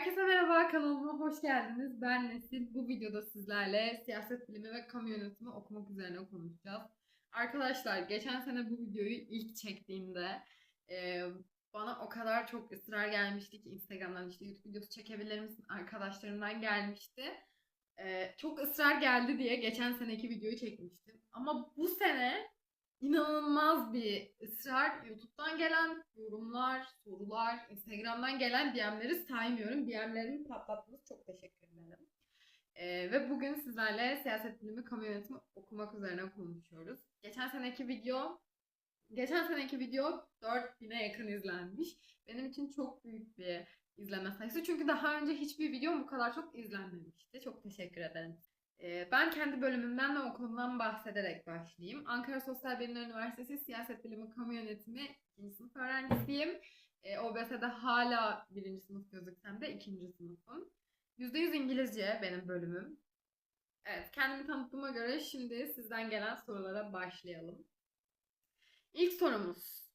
Herkese merhaba, kanalıma hoş geldiniz. Ben Nesil. Bu videoda sizlerle siyaset bilimi ve kamu yönetimi okumak üzerine konuşacağız. Arkadaşlar, geçen sene bu videoyu ilk çektiğimde e, bana o kadar çok ısrar gelmişti ki Instagram'dan işte YouTube videosu çekebilir misin arkadaşlarımdan gelmişti. E, çok ısrar geldi diye geçen seneki videoyu çekmiştim. Ama bu sene inanılmaz bir ısrar. YouTube'dan gelen yorumlar, sorular, Instagram'dan gelen DM'leri saymıyorum. DM'lerimi patlattınız. Çok teşekkür ederim. Ee, ve bugün sizlerle siyaset bilimi, kamu yönetimi okumak üzerine konuşuyoruz. Geçen seneki video Geçen seneki video 4000'e yakın izlenmiş. Benim için çok büyük bir izleme sayısı. Çünkü daha önce hiçbir videom bu kadar çok izlenmemişti. Çok teşekkür ederim. Ee, Ben kendi bölümümden ve okulumdan bahsederek başlayayım. Ankara Sosyal Bilimler Üniversitesi Siyaset Bilimi Kamu Yönetimi 2. sınıf öğrencisiyim. Ee, OBS'de hala 1. sınıf gözüksem de 2. sınıfım. %100 İngilizce benim bölümüm. Evet, kendimi tanıttığıma göre şimdi sizden gelen sorulara başlayalım. İlk sorumuz.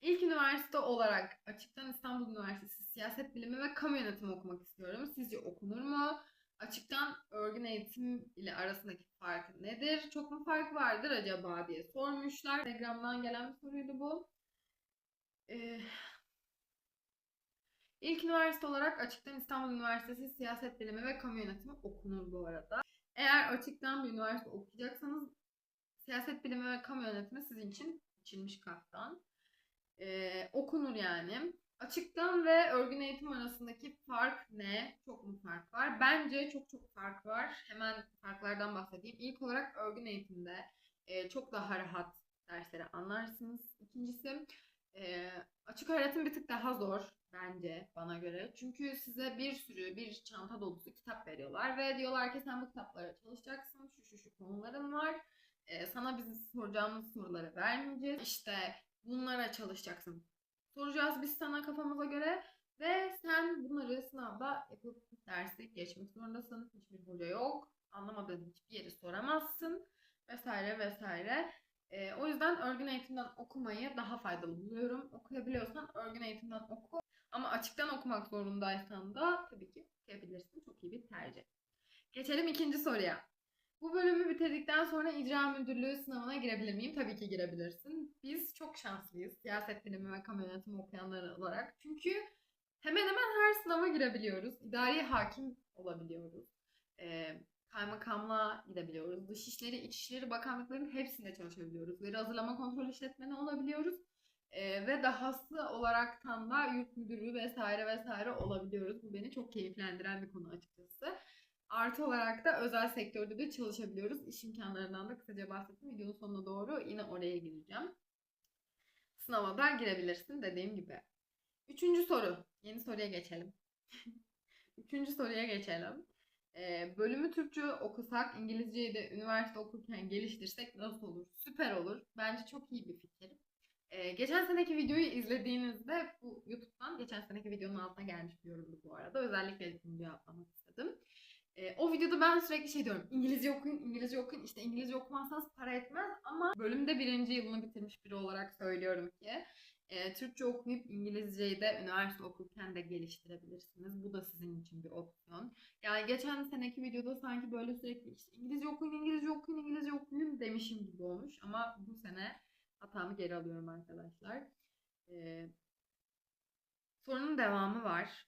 İlk üniversite olarak Açıktan İstanbul Üniversitesi Siyaset Bilimi ve Kamu Yönetimi okumak istiyorum. Sizce okunur mu? Açıktan örgün eğitim ile arasındaki fark nedir? Çok mu fark vardır acaba diye sormuşlar. Instagram'dan gelen bir soruydu bu. Ee, ilk üniversite olarak Açıktan İstanbul Üniversitesi Siyaset Bilimi ve Kamu Yönetimi okunur bu arada. Eğer açıktan bir üniversite okuyacaksanız siyaset bilimi ve kamu yönetimi sizin için biçilmiş kaftan. Ee, okunur yani. Açıktan ve örgün eğitim arasındaki fark ne? Çok mu fark var? Bence çok çok fark var. Hemen farklardan bahsedeyim. İlk olarak örgün eğitimde e, çok daha rahat dersleri anlarsınız. İkincisi e, açık öğretim bir tık daha zor bence bana göre. Çünkü size bir sürü bir çanta dolusu kitap veriyorlar ve diyorlar ki sen bu kitaplara çalışacaksın. Şu şu şu konuların var. E, sana bizim soracağımız soruları vermeyeceğiz. İşte bunlara çalışacaksın. Soracağız biz sana kafamıza göre ve sen bunları sınavda yapıp dersi geçmek zorundasın. Hiçbir hoca yok. Anlamadığın hiçbir yeri soramazsın. Vesaire vesaire. E, o yüzden örgün eğitimden okumayı daha faydalı buluyorum. Okuyabiliyorsan örgün eğitimden oku. Ama açıktan okumak zorundaysan da tabii ki okuyabilirsin. Çok iyi bir tercih. Geçelim ikinci soruya. Bu bölümü bitirdikten sonra icra müdürlüğü sınavına girebilir miyim? Tabii ki girebilirsin. Biz çok şanslıyız siyaset bilimi ve kamu yönetimi okuyanlar olarak. Çünkü hemen hemen her sınava girebiliyoruz. İdari hakim olabiliyoruz. Ee, kaymakamlığa gidebiliyoruz. Dışişleri, İçişleri Bakanlıklarının hepsinde çalışabiliyoruz. Veri hazırlama kontrol işletmeni olabiliyoruz. Ee, ve dahası olaraktan da yurt müdürü vesaire vesaire olabiliyoruz. Bu beni çok keyiflendiren bir konu açıkçası. Artı olarak da özel sektörde de çalışabiliyoruz. İş imkanlarından da kısaca bahsettim. Videonun sonuna doğru yine oraya gireceğim. Sınava da girebilirsin dediğim gibi. Üçüncü soru. Yeni soruya geçelim. Üçüncü soruya geçelim. Ee, bölümü Türkçe okusak, İngilizceyi de üniversite okurken geliştirsek nasıl olur? Süper olur. Bence çok iyi bir fikir. Ee, geçen seneki videoyu izlediğinizde bu YouTube'dan geçen seneki videonun altına gelmiş bir yorumdu bu arada. Özellikle bunu cevaplamak istedim. Ee, o videoda ben sürekli şey diyorum. İngilizce okuyun, İngilizce okuyun. İşte İngilizce okumazsanız para etmez ama bölümde birinci yılını bitirmiş biri olarak söylüyorum ki e, Türkçe okuyup İngilizceyi de üniversite okurken de geliştirebilirsiniz. Bu da sizin için bir opsiyon. Yani geçen seneki videoda sanki böyle sürekli işte İngilizce okuyun, İngilizce okuyun, İngilizce okuyun demişim gibi olmuş. Ama bu sene hatamı geri alıyorum arkadaşlar. Ee, sorunun devamı var.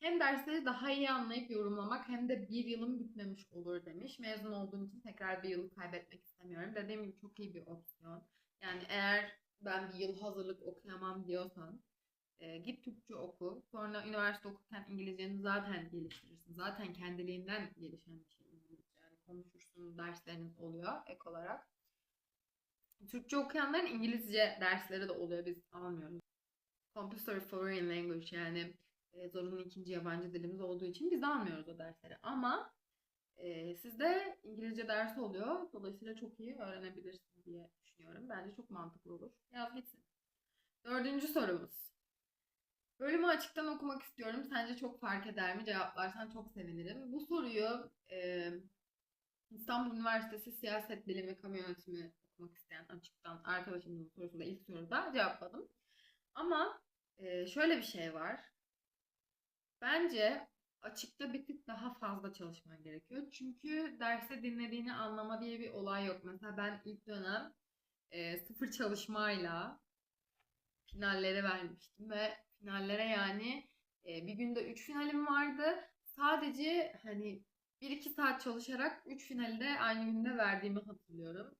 Hem dersleri daha iyi anlayıp yorumlamak hem de bir yılım bitmemiş olur demiş. Mezun olduğum için tekrar bir yılı kaybetmek istemiyorum. Dediğim gibi çok iyi bir opsiyon. Yani eğer ben bir yıl hazırlık okuyamam diyorsan e, git Türkçe oku. Sonra üniversite okurken İngilizceni zaten geliştirirsin. Zaten kendiliğinden gelişen bir şey İngilizce. Yani konuşursun, dersleriniz oluyor ek olarak. Türkçe okuyanların İngilizce dersleri de oluyor. Biz almıyoruz. Compulsory Foreign Language yani e, zorunlu ikinci yabancı dilimiz olduğu için biz almıyoruz o dersleri. Ama e, sizde İngilizce dersi oluyor. Dolayısıyla çok iyi öğrenebilirsiniz diye düşünüyorum. Bence çok mantıklı olur. Yaz gitsin. Dördüncü sorumuz. Bölümü açıktan okumak istiyorum. Sence çok fark eder mi? Cevaplarsan çok sevinirim. Bu soruyu e, İstanbul Üniversitesi Siyaset Bilimi Kamu Yönetimi okumak isteyen açıktan arkadaşımın sorusunda ilk soruda cevapladım. Ama e, şöyle bir şey var. Bence açıkta bir tık daha fazla çalışman gerekiyor. Çünkü derste dinlediğini anlama diye bir olay yok. Mesela ben ilk dönem e, sıfır çalışmayla finallere vermiştim ve finallere yani e, bir günde 3 finalim vardı. Sadece hani 1-2 saat çalışarak 3 finali de aynı günde verdiğimi hatırlıyorum.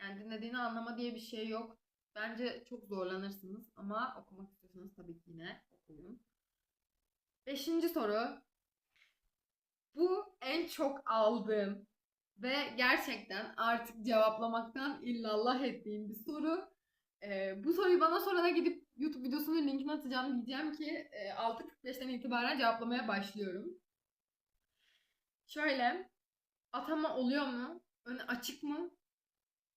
Yani dinlediğini anlama diye bir şey yok. Bence çok zorlanırsınız ama okumak istiyorsanız tabii ki yine okuyun. Beşinci soru. Bu en çok aldığım ve gerçekten artık cevaplamaktan illallah ettiğim bir soru. Ee, bu soruyu bana sonra da gidip YouTube videosunun linkini atacağım. Diyeceğim ki e, 6.45'ten itibaren cevaplamaya başlıyorum. Şöyle, atama oluyor mu? Önü açık mı?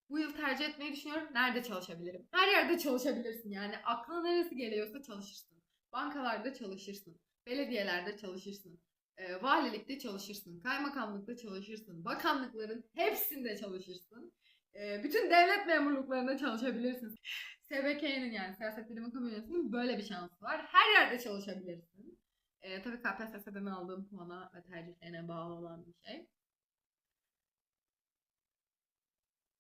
Bu yıl tercih etmeyi düşünüyorum. Nerede çalışabilirim? Her yerde çalışabilirsin yani. Aklına neresi geliyorsa çalışırsın. Bankalarda çalışırsın. Belediyelerde çalışırsın. E, valilikte çalışırsın. Kaymakamlıkta çalışırsın. Bakanlıkların hepsinde çalışırsın. E, bütün devlet memurluklarında çalışabilirsin. SBK'nin yani Siyaset Bilimi Kamu böyle bir şansı var. Her yerde çalışabilirsin. E, tabii KPSS'den aldığım puana ve tercihlerine bağlı olan bir şey.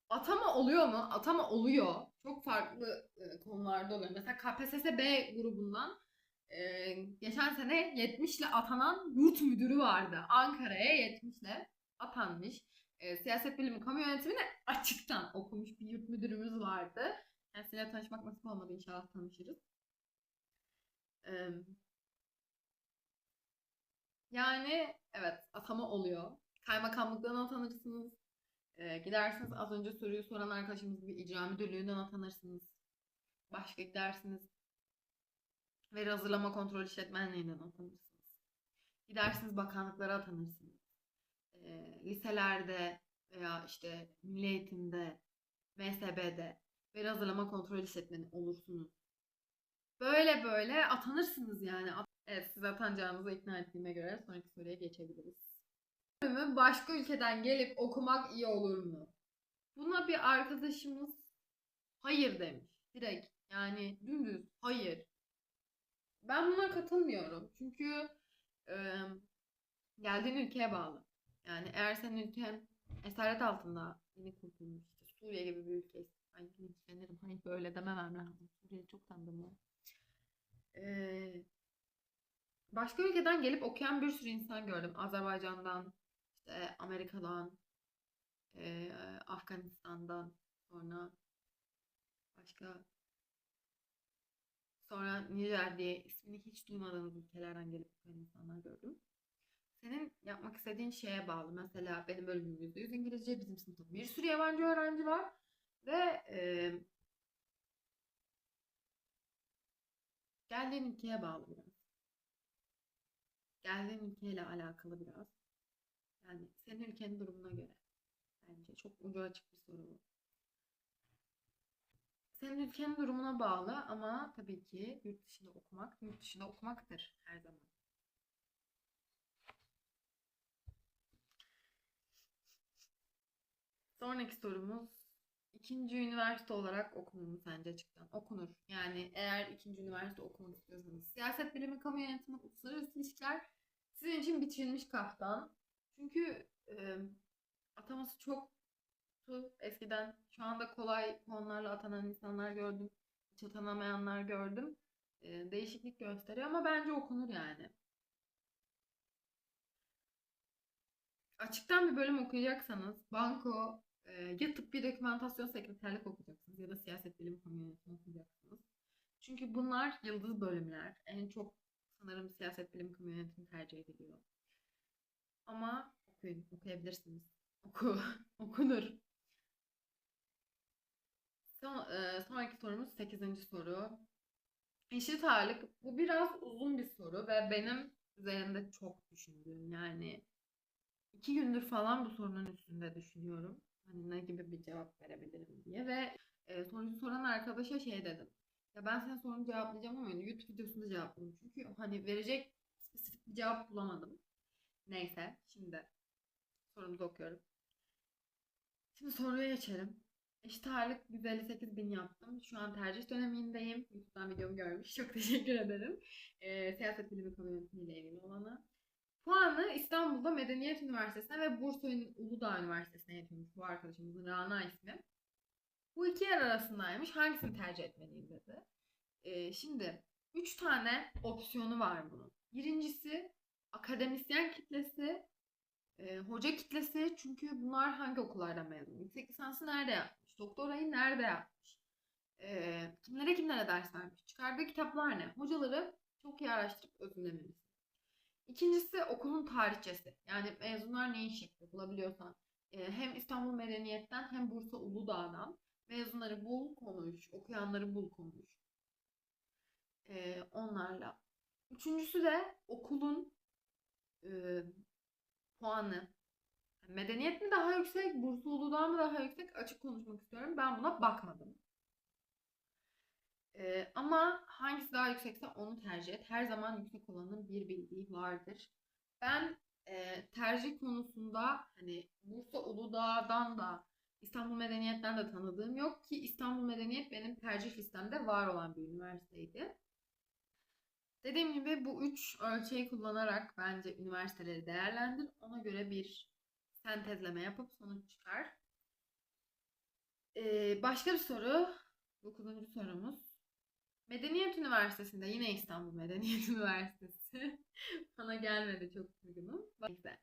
Atama oluyor mu? Atama oluyor. Çok farklı e, konularda oluyor. Mesela KPSS B grubundan e, geçen sene 70 ile atanan yurt müdürü vardı. Ankara'ya 70 ile atanmış. E, siyaset bilimi kamu yönetimini açıktan okumuş bir yurt müdürümüz vardı. Kendisiyle tanışmak nasip olmadı inşallah tanışırız. E, yani evet atama oluyor. Kaymakamlıktan atanırsınız. E, gidersiniz az önce soruyu soran arkadaşımız gibi icra müdürlüğünden atanırsınız. Başka gidersiniz. Veri hazırlama kontrol işletmenliğinden atanırsınız. Gidersiniz bakanlıklara atanırsınız. E, liselerde veya işte milli eğitimde, MSB'de veri hazırlama kontrol işletmeni olursunuz. Böyle böyle atanırsınız yani. Evet siz atanacağınızı ikna ettiğime göre sonraki soruya geçebiliriz. Bölümü başka ülkeden gelip okumak iyi olur mu? Buna bir arkadaşımız hayır demiş. Direkt yani dümdüz hayır. Ben buna katılmıyorum. Çünkü e, geldiğin ülkeye bağlı. Yani eğer senin ülken esaret altında yeni kurtulmuş işte Suriye gibi bir ülke. Ay linçlenirim. Hayır böyle dememem lazım. Suriye çok tanıdım var. Ee, başka ülkeden gelip okuyan bir sürü insan gördüm. Azerbaycan'dan, işte Amerika'dan, e, Afganistan'dan sonra başka sonra Nijer diye ismini hiç duymadığınız ülkelerden gelip okuyan insanlar gördüm. Senin yapmak istediğin şeye bağlı. Mesela benim bölümüm %100 İngilizce, bizim sınıfta bir sürü yabancı öğrenci var ve e, geldiğin ülkeye bağlı biraz. Geldiğin ülkeyle alakalı biraz. Yani senin ülkenin durumuna göre. Bence çok ucu açık bir soru bu. Senin ülkenin durumuna bağlı ama tabii ki yurt dışında okumak, yurt dışında okumaktır her zaman. Sonraki sorumuz ikinci üniversite olarak okunur mu sence açıktan? Okunur. Yani eğer ikinci üniversite okumak istiyorsanız. Siyaset bilimi, kamu yönetimi, uluslararası ilişkiler sizin için bitirilmiş kaftan. Çünkü e, ataması çok eskiden. Şu anda kolay konularla atanan insanlar gördüm. Hiç atanamayanlar gördüm. E, değişiklik gösteriyor ama bence okunur yani. Açıktan bir bölüm okuyacaksanız banko e, ya tıbbi dokümantasyon sekreterlik okuyacaksınız ya da siyaset bilimi kamu okuyacaksınız. Çünkü bunlar yıldız bölümler. En çok sanırım siyaset bilimi kamu tercih ediliyor. Ama okuyun, okuyabilirsiniz. Oku, okunur. Son, e, sonraki sorumuz 8. soru. Eşit ağırlık. Bu biraz uzun bir soru ve benim üzerinde çok düşündüğüm yani iki gündür falan bu sorunun üstünde düşünüyorum. Hani ne gibi bir cevap verebilirim diye ve e, soruyu soran arkadaşa şey dedim. Ya ben senin sorunu cevaplayacağım ama YouTube videosunda cevaplayayım. Çünkü hani verecek spesifik bir cevap bulamadım. Neyse şimdi sorumuzu okuyorum. Şimdi soruya geçelim. Eşit ağırlık 158 bin yaptım. Şu an tercih dönemindeyim. YouTube'dan videomu görmüş. Çok teşekkür ederim. Ee, siyaset bilimi kamu yönetimiyle ilgili olanı. Puanı İstanbul'da Medeniyet Üniversitesi'ne ve Bursa Uludağ Üniversitesi'ne yatırmış bu arkadaşımızın Rana ismi. Bu iki yer arasındaymış. Hangisini tercih etmeliyim dedi. Ee, şimdi üç tane opsiyonu var bunun. Birincisi akademisyen kitlesi, e, hoca kitlesi çünkü bunlar hangi okullardan mezun? Yüksek lisansı nerede yapmış? Doktorayı nerede yapmış? E, kimlere kimlere ders vermiş? Çıkardığı kitaplar ne? Hocaları çok iyi araştırıp özümlememiz. İkincisi okulun tarihçesi. Yani mezunlar ne iş yapıyor bulabiliyorsan. E, hem İstanbul Medeniyet'ten hem Bursa Uludağ'dan mezunları bul konuş, okuyanları bul konuş. E, onlarla. Üçüncüsü de okulun e, puanı. Medeniyet mi daha yüksek, Bursa Uludağ mı daha yüksek? Açık konuşmak istiyorum. Ben buna bakmadım. Ee, ama hangisi daha yüksekse onu tercih et. Her zaman yüksek olanın bir bildiği vardır. Ben e, tercih konusunda hani Bursa Uludağ'dan da İstanbul Medeniyet'ten de tanıdığım yok ki İstanbul Medeniyet benim tercih listemde var olan bir üniversiteydi. Dediğim gibi bu üç ölçeği kullanarak bence üniversiteleri değerlendir. Ona göre bir sentezleme yapıp sonuç çıkar. Ee, başka bir soru. Dokuzuncu sorumuz. Medeniyet Üniversitesi'nde yine İstanbul Medeniyet Üniversitesi. Bana gelmedi çok üzgünüm. Neyse.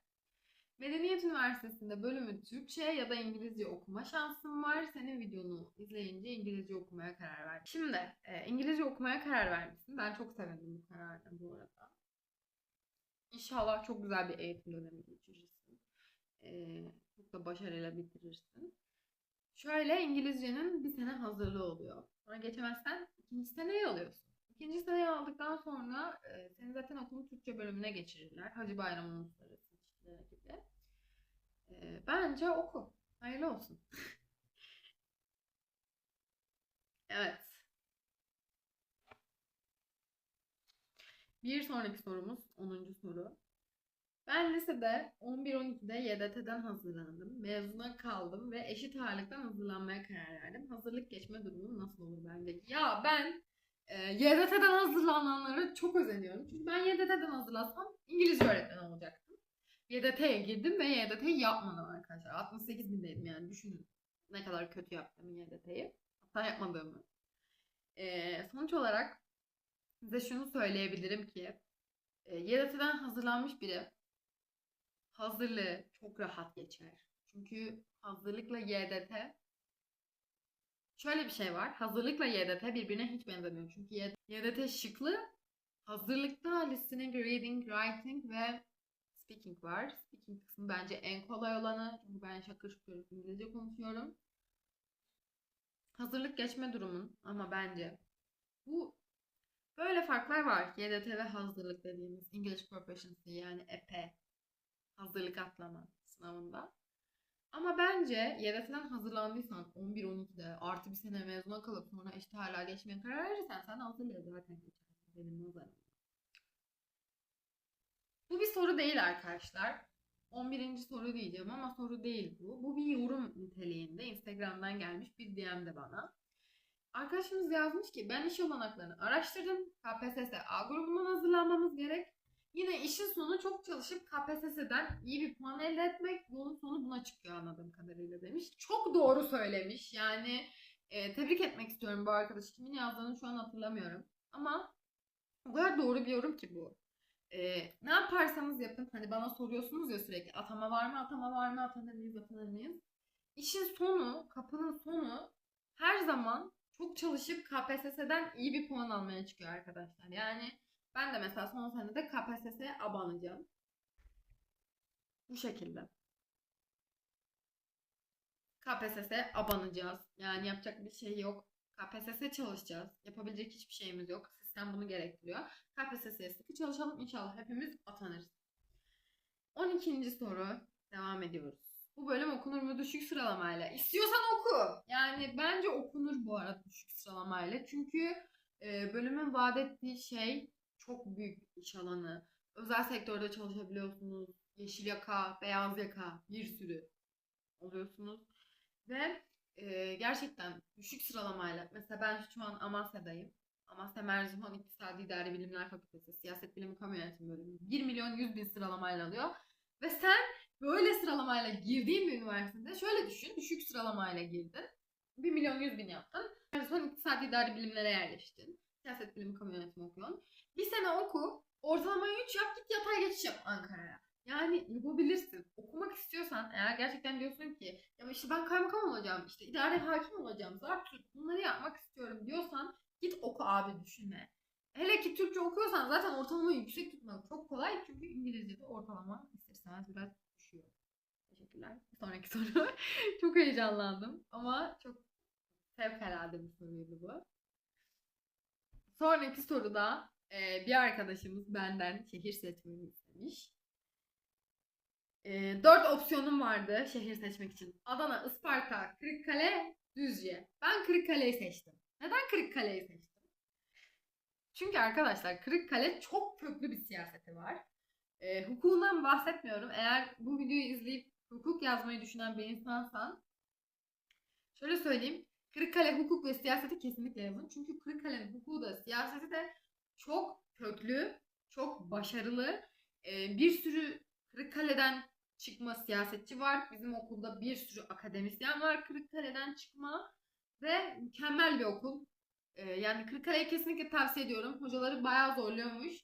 Medeniyet Üniversitesi'nde bölümü Türkçe ya da İngilizce okuma şansım var. Senin videonu izleyince İngilizce okumaya karar verdim. Şimdi e, İngilizce okumaya karar vermişsin. Ben çok sevindim bu karardan bu arada. İnşallah çok güzel bir eğitim dönemi geçirirsin. Çok da başarıyla bitirirsin. Şöyle İngilizcenin bir sene hazırlığı oluyor. Sonra geçemezsen ikinci seneyi alıyorsun. İkinci seneyi aldıktan sonra e, seni zaten okulun Türkçe bölümüne geçirirler. Hacı Bayram Uluslararası İlişkiler gibi. E, bence oku. Hayırlı olsun. evet. Bir sonraki sorumuz 10. soru. Ben lisede 11-12'de YDT'den hazırlandım. Mezuna kaldım ve eşit ağırlıktan hazırlanmaya karar verdim. Hazırlık geçme durumu nasıl olur bence? Ya ben e, YDT'den hazırlananlara çok özeniyorum. Çünkü ben YDT'den hazırlansam İngilizce öğretmeni olacaktım. YDT'ye girdim ve YDT'yi yapmadım arkadaşlar. 68 bindeydim yani düşünün. Ne kadar kötü yaptım YDT'yi. Hatta yapmadığımı. E, sonuç olarak size şunu söyleyebilirim ki e, YDT'den hazırlanmış biri hazırlığı çok rahat geçer. Çünkü hazırlıkla YDT şöyle bir şey var. Hazırlıkla YDT birbirine hiç benzemiyor. Çünkü YDT şıklı. Hazırlıkta listening, reading, writing ve speaking var. Speaking kısmı bence en kolay olanı. Çünkü ben şakır şukur İngilizce konuşuyorum. Hazırlık geçme durumun ama bence bu böyle farklar var. YDT ve hazırlık dediğimiz English Proficiency yani EP hazırlık atlama sınavında. Ama bence YDS'den hazırlandıysan 11-12'de artı bir sene mezuna kalıp sonra eşit hala geçmeye karar verirsen sen hazırlığı zaten geçersin benim nazarımda. Bu bir soru değil arkadaşlar. 11. soru diyeceğim ama soru değil bu. Bu bir yorum niteliğinde Instagram'dan gelmiş bir DM de bana. Arkadaşımız yazmış ki ben iş olanaklarını araştırdım. KPSS A grubundan hazırlanmamız gerek. Yine işin sonu çok çalışıp KPSS'den iyi bir puan elde etmek. Bunun sonu buna çıkıyor anladığım kadarıyla demiş. Çok doğru söylemiş. Yani e, tebrik etmek istiyorum bu arkadaşı. Kimin yazdığını şu an hatırlamıyorum. Ama o kadar doğru bir yorum ki bu. E, ne yaparsanız yapın. Hani bana soruyorsunuz ya sürekli atama var mı, atama var mı, atanır mıyız, atanır mıyız? İşin sonu, kapının sonu her zaman çok çalışıp KPSS'den iyi bir puan almaya çıkıyor arkadaşlar. Yani ben de mesela son senede KPSS'ye abanacağım. Bu şekilde. KPSS'ye abanacağız. Yani yapacak bir şey yok. KPSS çalışacağız. Yapabilecek hiçbir şeyimiz yok. Sistem bunu gerektiriyor. KPSS'ye sıkı çalışalım. İnşallah hepimiz atanırız. 12. soru. Devam ediyoruz. Bu bölüm okunur mu düşük sıralamayla? İstiyorsan oku. Yani bence okunur bu arada düşük sıralamayla. Çünkü e, bölümün vaat ettiği şey çok büyük iş alanı. Özel sektörde çalışabiliyorsunuz. Yeşil yaka, beyaz yaka bir sürü oluyorsunuz. Ve e, gerçekten düşük sıralamayla mesela ben şu an Amasya'dayım. Amasya Merzifonk İktisadi İdari Bilimler Fakültesi Siyaset Bilimi Kamu Yönetimi bölümü 1 milyon 100 bin sıralamayla alıyor. Ve sen böyle sıralamayla girdiğin bir üniversitede şöyle düşün. Düşük sıralamayla girdin. 1 milyon 100 bin yaptın. Merzifonk İktisadi İdari Bilimlere yerleştin. Siyaset Bilimi Kamu Yönetimi okuyorsun. Bir sene oku. Ortalamayı 3 yap git yatay geçiş yap Ankara'ya. Yani yapabilirsin. Okumak istiyorsan eğer gerçekten diyorsun ki ya işte ben kaymakam olacağım, işte idare hakim olacağım, zaten bunları yapmak istiyorum diyorsan git oku abi düşünme. Hele ki Türkçe okuyorsan zaten ortalamayı yüksek tutmak çok kolay çünkü İngilizce'de ortalama ister biraz düşüyor. Teşekkürler. Sonraki soru. çok heyecanlandım ama çok fevkalade bir soruydu bu. Sonraki soruda e, bir arkadaşımız benden şehir seçmemi istemiş. E, dört opsiyonum vardı şehir seçmek için. Adana, Isparta, Kırıkkale, Düzce. Ben Kırıkkale'yi seçtim. Neden Kırıkkale'yi seçtim? Çünkü arkadaşlar Kırıkkale çok köklü bir siyaseti var. E, hukukundan bahsetmiyorum. Eğer bu videoyu izleyip hukuk yazmayı düşünen bir insansan şöyle söyleyeyim. Kırıkkale hukuk ve siyaseti kesinlikle yazın. Çünkü Kırıkkale'nin hukuku da siyaseti de çok köklü, çok başarılı. Ee, bir sürü Kırıkkale'den çıkma siyasetçi var. Bizim okulda bir sürü akademisyen var Kırıkkale'den çıkma. Ve mükemmel bir okul. Ee, yani Kırıkkale'yi kesinlikle tavsiye ediyorum. Hocaları bayağı zorluyormuş.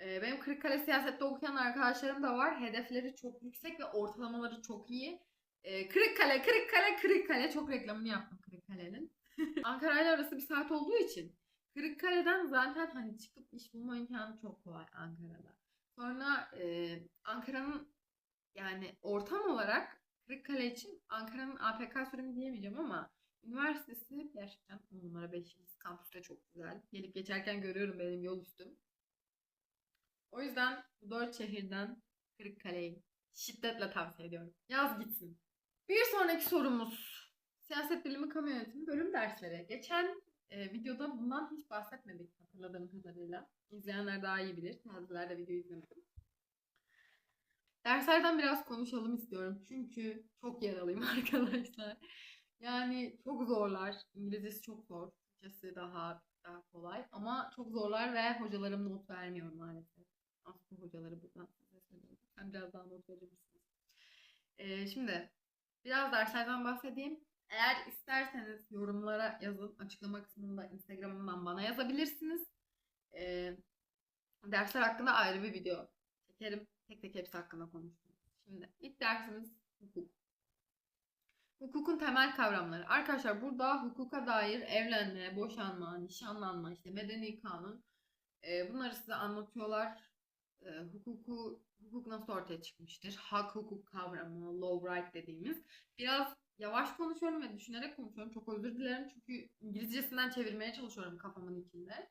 Ee, benim Kırıkkale siyasette okuyan arkadaşlarım da var. Hedefleri çok yüksek ve ortalamaları çok iyi. Ee, Kırıkkale, Kırıkkale, Kırıkkale. Çok reklamını yaptım Kırıkkale'nin. Ankara ile arası bir saat olduğu için Kırıkkale'den zaten hani çıkıp iş bulma imkanı çok kolay Ankara'da. Sonra e, Ankara'nın yani ortam olarak Kırıkkale için Ankara'nın APK sürümü diyemeyeceğim ama üniversitesi gerçekten 10 numara 5 yıldız kampüste çok güzel. Gelip geçerken görüyorum benim yol üstüm. O yüzden bu dört şehirden Kırıkkale'yi şiddetle tavsiye ediyorum. Yaz gitsin. Bir sonraki sorumuz. Siyaset bilimi kamu yönetimi bölüm dersleri. Geçen e, videoda bundan hiç bahsetmedik hatırladığım kadarıyla. İzleyenler daha iyi bilir. Tazeler de video izlemedim. Derslerden biraz konuşalım istiyorum. Çünkü çok yaralıyım arkadaşlar. Yani çok zorlar. İngilizcesi çok zor. Türkçesi daha daha kolay. Ama çok zorlar ve hocalarım not vermiyor maalesef. Aslında hocaları buradan size söylüyorum. Biraz daha not verir misiniz? Ee, şimdi biraz derslerden bahsedeyim. Eğer isterseniz yorumlara yazın. Açıklama kısmında Instagram'dan bana yazabilirsiniz. Ee, dersler hakkında ayrı bir video çekerim. Tek tek hepsi hakkında konuştum. Şimdi ilk dersimiz hukuk. Hukukun temel kavramları. Arkadaşlar burada hukuka dair evlenme, boşanma, nişanlanma, işte medeni kanun e, bunları size anlatıyorlar. E, hukuku hukuk nasıl ortaya çıkmıştır? Hak hukuk kavramı, law right dediğimiz. Biraz yavaş konuşuyorum ve düşünerek konuşuyorum. Çok özür dilerim çünkü İngilizcesinden çevirmeye çalışıyorum kafamın içinde.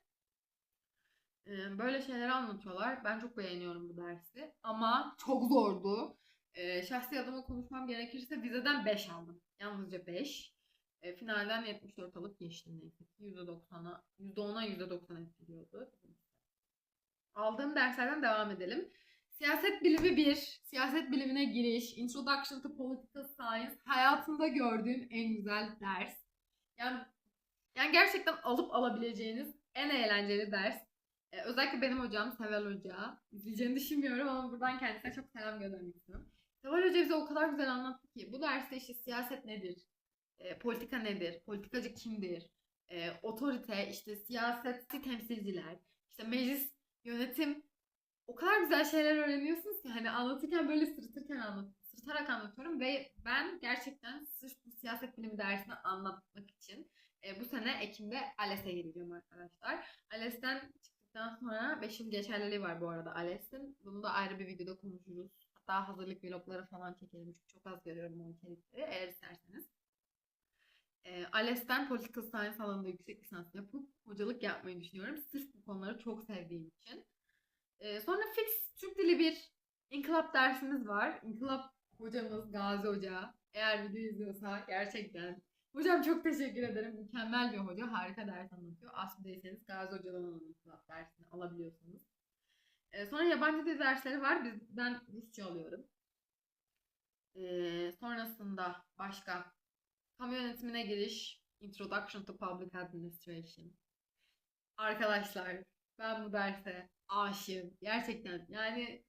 E, böyle şeyleri anlatıyorlar. Ben çok beğeniyorum bu dersi. Ama çok zordu. E, şahsi adıma konuşmam gerekirse vizeden 5 aldım. Yalnızca 5. E, finalden 74 alıp geçtim neyse ki. %90'a, %10'a %90 etkiliyordu. Aldığım derslerden devam edelim. Siyaset bilimi 1, siyaset bilimine giriş, Introduction to Political Science hayatımda gördüğüm en güzel ders. Yani yani gerçekten alıp alabileceğiniz en eğlenceli ders. Ee, özellikle benim hocam Seval Hoca. İzleyeceğini düşünmüyorum ama buradan kendisine çok selam göndermek istiyorum. Seval Hoca bize o kadar güzel anlattı ki bu derste işte siyaset nedir, e, politika nedir, politikacı kimdir, e, otorite, işte siyaseti temsilciler, işte meclis, yönetim o kadar güzel şeyler öğreniyorsunuz ki hani anlatırken böyle sırıtırken anlat, sırıtarak anlatıyorum ve ben gerçekten sırf bu siyaset bilimi dersini anlatmak için e, bu sene Ekim'de ALES'e gireceğim arkadaşlar. ALES'ten çıktıktan sonra 5 yıl geçerliliği var bu arada ALES'in. Bunu da ayrı bir videoda konuşuruz. Hatta hazırlık vlogları falan çekelim çünkü çok az görüyorum o içerikleri eğer isterseniz. E, ALES'ten Political Science alanında yüksek lisans yapıp hocalık yapmayı düşünüyorum. Sırf bu konuları çok sevdiğim için. E, sonra fix Türk Dili bir inkılap dersimiz var. İnkılap hocamız Gazi Hoca. Eğer video izliyorsa gerçekten Hocam çok teşekkür ederim. Mükemmel bir hoca. Harika ders anlatıyor. Aslı'dayseniz Gazi Hoca'dan onun inkılap dersini alabiliyorsunuz. E, sonra yabancı dil dersleri var. Biz, ben Rusça alıyorum. E, sonrasında başka Kamu yönetimine giriş. Introduction to Public Administration. Arkadaşlar ben bu derse aşığım. Gerçekten yani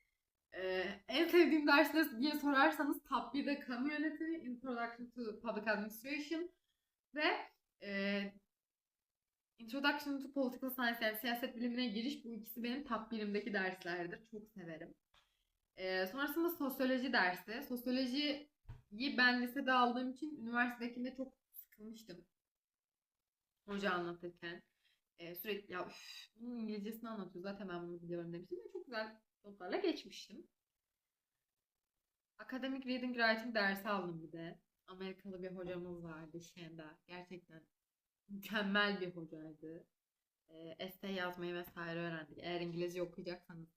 e, en sevdiğim ders ne diye sorarsanız top 1'de kamu yönetimi, Introduction to Public Administration ve e, Introduction to Political Science yani siyaset bilimine giriş bu ikisi benim top 1'imdeki derslerdir. Çok severim. E, sonrasında sosyoloji dersi. Sosyolojiyi ben lisede aldığım için üniversitedekinde çok sıkılmıştım. Hoca anlatırken. E, sürekli ya üf, bunun İngilizcesini anlatıyor zaten ben bunu biliyorum demiştim ve çok güzel notlarla geçmiştim. Akademik Reading Writing dersi aldım bir de. Amerikalı bir hocamız vardı Shenda. Gerçekten mükemmel bir hocaydı. E, essay yazmayı vesaire öğrendik. Eğer İngilizce okuyacaksanız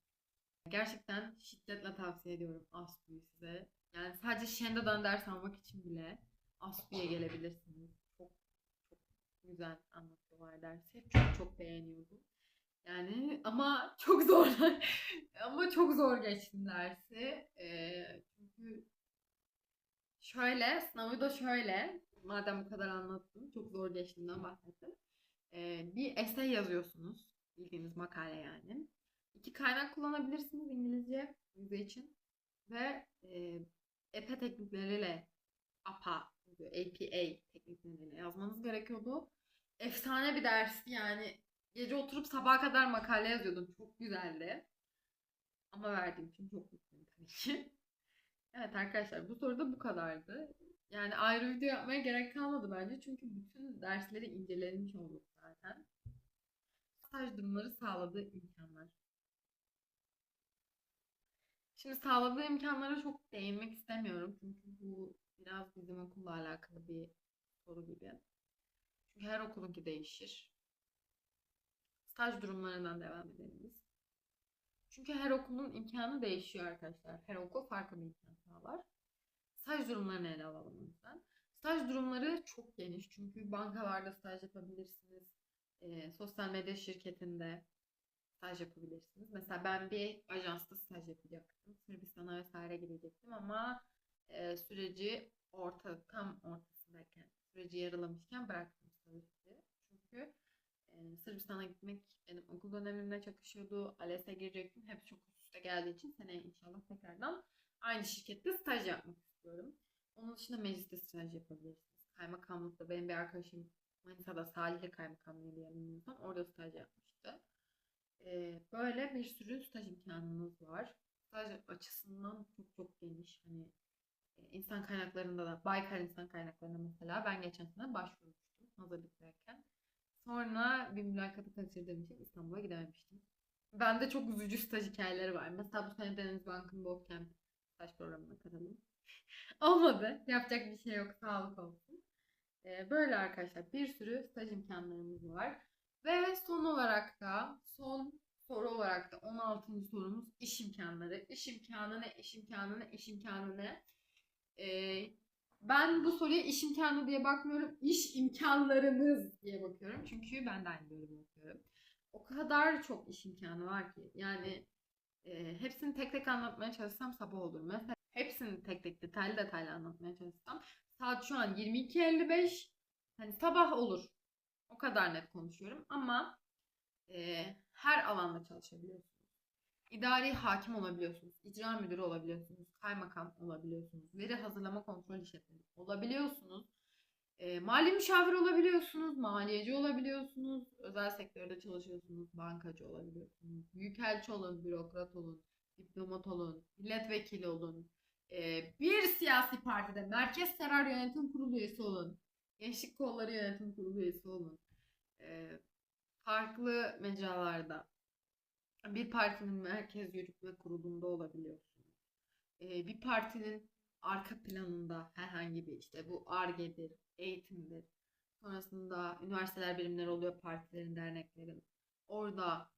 gerçekten şiddetle tavsiye ediyorum ASPU'yu size. Yani sadece Shenda'dan ders almak için bile ASPU'ya gelebilirsiniz. Güzel anlatıyorlar dersi. Çok çok beğeniyordum. Yani ama çok zor. ama çok zor geçtim dersi. Ee, çünkü şöyle, sınavı da şöyle. Madem bu kadar anlattım, çok zor geçtiğinden bahsettim. Ee, bir essay yazıyorsunuz. Bildiğiniz makale yani. İki kaynak kullanabilirsiniz İngilizce vize için. Ve e, EPE teknikleriyle APA, APA teknikleriyle yazmanız gerekiyordu. Efsane bir dersti yani. Gece oturup sabaha kadar makale yazıyordum. Çok güzeldi. Ama verdiğim için çok mutluyum tabii ki. Evet arkadaşlar bu soruda bu kadardı. Yani ayrı video yapmaya gerek kalmadı bence. Çünkü bütün dersleri incelemiş olduk zaten. Staj durumları sağladığı imkanlar. Şimdi sağladığı imkanlara çok değinmek istemiyorum. Çünkü bu biraz bizim okulla alakalı bir soru gibi. Çünkü her okulunki değişir. Staj durumlarından devam edelim biz. Çünkü her okulun imkanı değişiyor arkadaşlar. Her okul farklı bir imkan sağlar. Staj durumlarını ele alalım yüzden. Staj durumları çok geniş. Çünkü bankalarda staj yapabilirsiniz. E, sosyal medya şirketinde staj yapabilirsiniz. Mesela ben bir ajansta staj yapacaktım. Sırbistan'a vesaire gidecektim ama e, süreci orta tam ortasındayken süreci yarılamışken bıraktım stajı. Çünkü e, Sırbistan'a gitmek benim okul dönemimle çakışıyordu. ALES'e girecektim. Hep çok üst üste geldiği için seneye inşallah tekrardan aynı şirkette staj yapmak istiyorum. Onun dışında mecliste staj yapabilirsiniz. Kaymakamlıkta benim bir arkadaşım Manisa'da Salihli Kaymakamlığı yanılmıyorsam orada staj yapmıştı. Ee, böyle bir sürü staj imkanınız var. Staj açısından çok çok geniş. Hani insan kaynaklarında da Baykar insan kaynaklarında mesela ben geçen sene başvurmuştum hazırlıktayken. Sonra bir mülakatı kaçırdığım için İstanbul'a gidememiştim. Bende çok üzücü staj hikayeleri var. Mesela bu sene Deniz Bank'ın Bootcamp staj programına katıldım. Olmadı. Yapacak bir şey yok. Sağlık olsun. Ee, böyle arkadaşlar bir sürü staj imkanlarımız var. Ve son olarak da son soru olarak da 16. sorumuz iş imkanları. İş imkanı ne? İş imkanı ne? İş imkanı ne? Ee, ben bu soruya iş imkanı diye bakmıyorum. İş imkanlarınız diye bakıyorum. Çünkü ben de aynı bölümü okuyorum. O kadar çok iş imkanı var ki. Yani e, hepsini tek tek anlatmaya çalışsam sabah olur. Mesela hepsini tek tek detaylı detaylı anlatmaya çalışsam saat şu an 22.55 hani sabah olur. O kadar net konuşuyorum ama e, her alanda çalışabiliyorsunuz. İdari hakim olabiliyorsunuz, icra müdürü olabiliyorsunuz, kaymakam olabiliyorsunuz, veri hazırlama kontrol işletmeni olabiliyorsunuz, e, mali müşavir olabiliyorsunuz, maliyeci olabiliyorsunuz, özel sektörde çalışıyorsunuz, bankacı olabiliyorsunuz, büyükelçi olun, bürokrat olun, diplomat olun, milletvekili olun, e, bir siyasi partide Merkez Karar Yönetim Kurulu üyesi olun, Gençlik Kolları Yönetim Kurulu üyesi olun, e, farklı mecralarda bir partinin merkez yürütme kurulunda olabiliyorsunuz. Ee, bir partinin arka planında herhangi bir işte bu ARGE'dir, eğitimdir. Sonrasında üniversiteler birimleri oluyor partilerin, derneklerin. Orada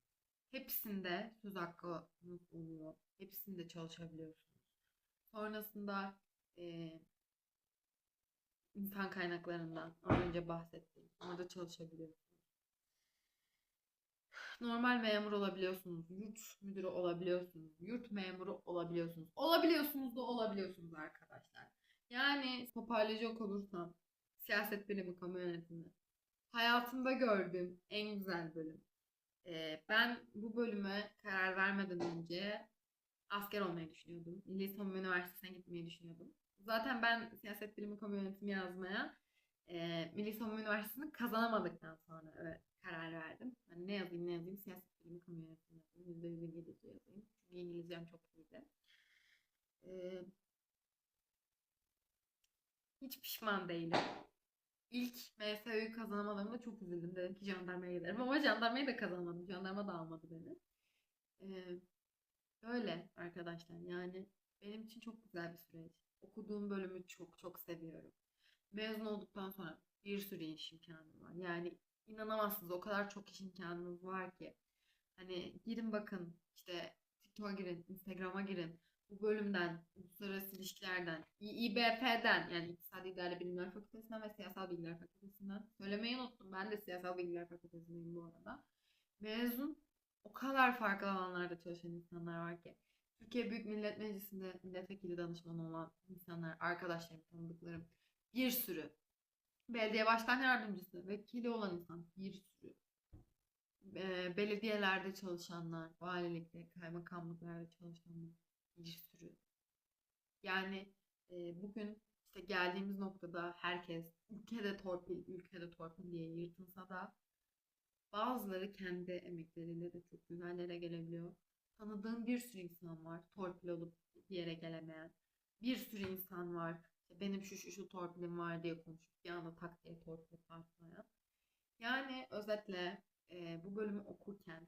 hepsinde söz hakkınız oluyor. Hepsinde çalışabiliyorsunuz. Sonrasında e, insan kaynaklarından az önce bahsettiğim. Orada çalışabiliyorsunuz normal memur olabiliyorsunuz. Yurt müdürü olabiliyorsunuz. Yurt memuru olabiliyorsunuz. Olabiliyorsunuz da olabiliyorsunuz arkadaşlar. Yani toparlayacak olursam Siyaset bilimi, kamu yönetimi. Hayatımda gördüğüm en güzel bölüm. Ee, ben bu bölüme karar vermeden önce asker olmayı düşünüyordum. Milli Üniversitesi'ne gitmeyi düşünüyordum. Zaten ben siyaset bilimi, kamu yönetimi yazmaya e, Milli Savunma Üniversitesi'ni kazanamadıktan sonra evet, karar verdim. Hani ne yazayım ne yazayım siyaset bilimi, kamu yönetimi yazayım. Yüzde yüz İngilizce yazayım. Çünkü İngilizcem çok iyiydi. Ee, hiç pişman değilim. İlk MSU'yu kazanamadığımda çok üzüldüm. Dedim ki jandarmaya giderim. Ama jandarmayı da kazanamadım. Jandarma da almadı beni. Ee, öyle arkadaşlar. Yani benim için çok güzel bir süreç. Okuduğum bölümü çok çok seviyorum. Mezun olduktan sonra bir sürü iş imkanım var. Yani inanamazsınız o kadar çok iş imkanınız var ki. Hani girin bakın işte TikTok'a girin, Instagram'a girin. Bu bölümden, uluslararası ilişkilerden, İİBF'den yani İktisadi İdare Bilimler Fakültesinden ve Siyasal Bilgiler Fakültesinden. Söylemeyi unuttum. Ben de Siyasal Bilgiler Fakültesindeyim bu arada. Mezun o kadar farklı alanlarda çalışan insanlar var ki. Türkiye Büyük Millet Meclisi'nde milletvekili danışmanı olan insanlar, arkadaşlarım, tanıdıklarım bir sürü. Belediye başkan yardımcısı, vekili olan insan bir sürü. Ee, belediyelerde çalışanlar, valilikte, kaymakamlıklarda çalışanlar bir sürü. Yani e, bugün işte geldiğimiz noktada herkes ülkede torpil, ülkede torpil diye yırtınsa da bazıları kendi emekleriyle de çok güzel yere gelebiliyor. Tanıdığım bir sürü insan var torpil olup bir yere gelemeyen. Bir sürü insan var. Benim şu şu şu torpilim var diye konuşup bir anda tak diye torpili patlayan. Yani özetle e, bu bölümü okurken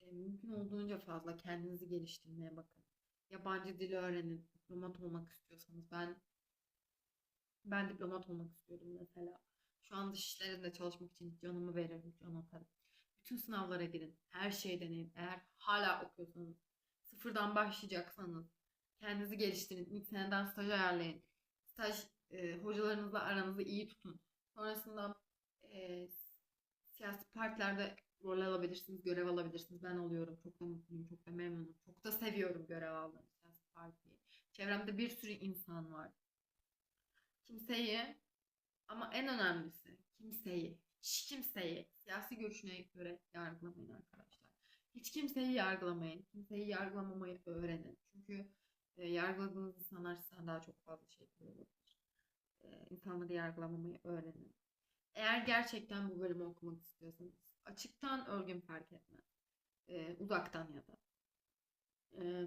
e, mümkün olduğunca fazla kendinizi geliştirmeye bakın. Yabancı dil öğrenin. Diplomat olmak istiyorsanız ben ben diplomat olmak istiyordum mesela. Şu an dış işlerinde çalışmak için canımı veririm, can atarım. Bütün sınavlara girin. Her şeyi deneyin. Eğer hala okuyorsanız, sıfırdan başlayacaksanız, kendinizi geliştirin. İlk seneden staj ayarlayın. Staj e, hocalarınızla aranızı iyi tutun. Sonrasında e, siyasi partilerde rol alabilirsiniz, görev alabilirsiniz. Ben alıyorum. Çok da mutluyum, çok da memnunum. Çok da seviyorum görev aldığım siyasi partiyi. Çevremde bir sürü insan var. Kimseyi ama en önemlisi kimseyi, hiç kimseyi siyasi görüşüne göre yargılamayın arkadaşlar. Hiç kimseyi yargılamayın. Kimseyi yargılamamayı öğrenin. Çünkü e, yargıladığınız insanlar sizden daha çok fazla şey biliyor olabilir. E, insanları yargılamamayı öğrenin. Eğer gerçekten bu bölümü okumak istiyorsanız açıktan örgün fark etmez. E, uzaktan ya da. E,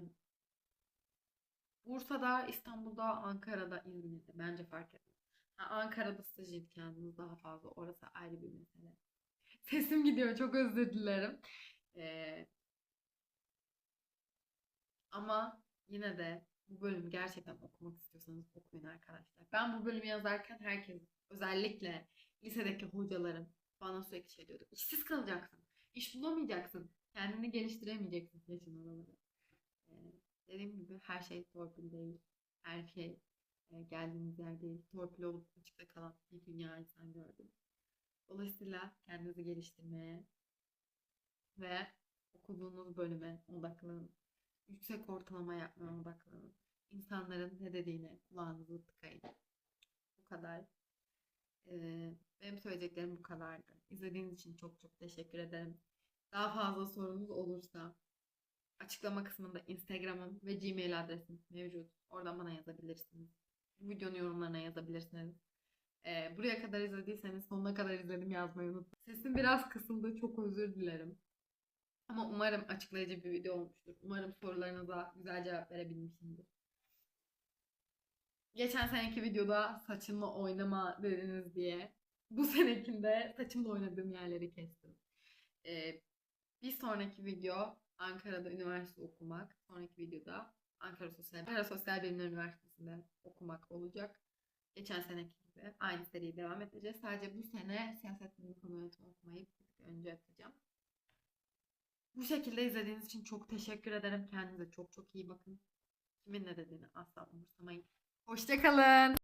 Bursa'da, İstanbul'da, Ankara'da, İzmir'de bence fark etmez. Ha, Ankara'da staj imkanınız daha fazla. Orası ayrı bir mesele. Sesim gidiyor. Çok özür dilerim. Ee, ama yine de bu bölümü gerçekten okumak istiyorsanız okuyun arkadaşlar. Ben bu bölümü yazarken herkes özellikle lisedeki hocalarım bana sürekli şey diyordu. İşsiz kalacaksın. iş bulamayacaksın. Kendini geliştiremeyeceksin yaşın oraları. Ee, dediğim gibi her şey torpil değil. Her şey e, geldiğimiz yer değil. Torpil olup açıkta kalan bir dünya insan gördüm. Dolayısıyla kendinizi geliştirmeye ve okuduğunuz bölüme odaklanın. Yüksek ortalama yapmaya odaklanın. İnsanların ne dediğine kulağınızı tıkayın. Bu kadar. Ee, benim söyleyeceklerim bu kadardı. İzlediğiniz için çok çok teşekkür ederim. Daha fazla sorunuz olursa açıklama kısmında Instagram'ım ve Gmail adresim mevcut. Oradan bana yazabilirsiniz. Bu videonun yorumlarına yazabilirsiniz. Ee, buraya kadar izlediyseniz sonuna kadar izledim yazmayı unutmayın. Sesim biraz kısıldı. Çok özür dilerim. Ama umarım açıklayıcı bir video olmuştur. Umarım sorularınıza güzel cevap verebilmişimdir. Geçen seneki videoda saçımla oynama dediniz diye bu senekinde saçımla oynadığım yerleri kestim. Ee, bir sonraki video Ankara'da üniversite okumak. Sonraki videoda Ankara Sosyal, Ankara Sosyal Bilimler Üniversitesi'nde okumak olacak. Geçen seneki gibi aynı seriyi devam edeceğiz. Sadece bu sene siyaset bilimi konu yönetimi okumayı önce yapacağım. Bu şekilde izlediğiniz için çok teşekkür ederim. Kendinize çok çok iyi bakın. Kimin ne dediğini asla umursamayın. Hoşçakalın.